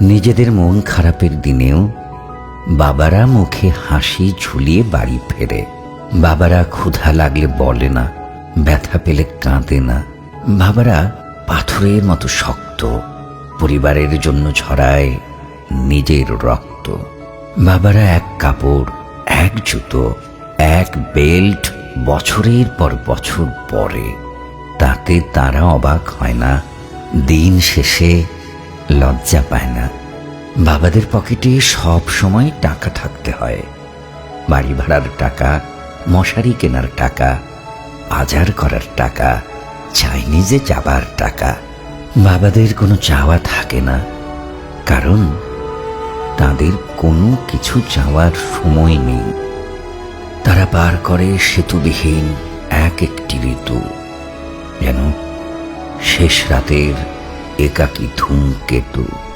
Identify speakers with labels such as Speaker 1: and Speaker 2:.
Speaker 1: নিজেদের মন খারাপের দিনেও বাবারা মুখে হাসি ঝুলিয়ে বাড়ি ফেরে। বাবারা ক্ষুধা লাগলে বলে না, ব্যথা পেলে কাঁদে না। বাবারা পাথরের মতো শক্ত, পরিবারের জন্য ঝরায় নিজের রক্ত। বাবারা এক কাপড়, এক জুতো, এক বেল্ট বছরের পর বছর পরে। তাতে তারা অবাক হয় না, দিন শেষে লজ্জা পায় না। বাবাদের পকেটে সব সময় টাকা থাকতে হয়। বাড়ি ভাড়ার টাকা, মশারি কেনার টাকা বাজার করার টাকা, চাইনিজে যাবার টাকা। বাবাদের কোনো চাওয়া থাকে না, কারণ তাদের কোনো কিছু চাওয়ার সময় নেই। তারা পার করে সেতুবিহীন এক একটি ঋতু, যেন শেষ রাতের একাকী ধূমকেতু।